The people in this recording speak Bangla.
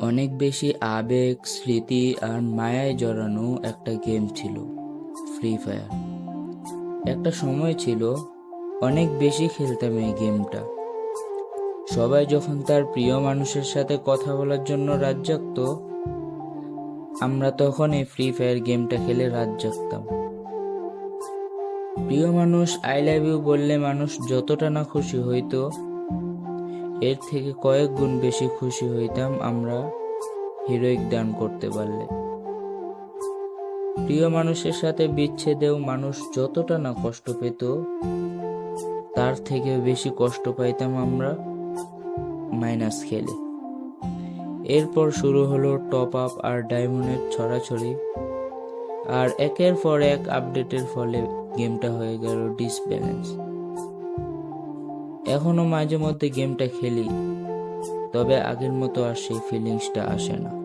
অনেক বেশি আবেগ, স্মৃতি আর মায়ায় জড়ানো একটা গেম ছিল ফ্রি ফায়ার একটা সময় ছিল, অনেক বেশি খেলতাম এই গেমটা। সবাই যখন তার প্রিয় মানুষের সাথে কথা বলার জন্য রাত জাগত, আমরা তখন এই ফ্রি ফায়ার গেমটা খেলে রাত জাগতাম। প্রিয় মানুষ আই লাভ ইউ বললে মানুষ যতটা না খুশি হইতো এর থেকে কয়েক গুণ বেশি খুশি হইতাম আমরা হিরোইক দান করতে পারলে। প্রিয় মানুষের সাথে বিচ্ছেদেও মানুষ যতটা না কষ্ট পেত, তার থেকে বেশি কষ্ট পাইতাম আমরা মাইনাস খেলে। এরপর শুরু হলো টপ আপ আর ডায়মন্ডের ছড়াছড়ি। আর একের পর এক আপডেটের ফলে গেমটা হয়ে গেল ডিসব্যালেন্স। এখনও মাঝে মধ্যে গেমটা খেলি তবে আগের মতো আর সেই ফিলিংসটা আসে না।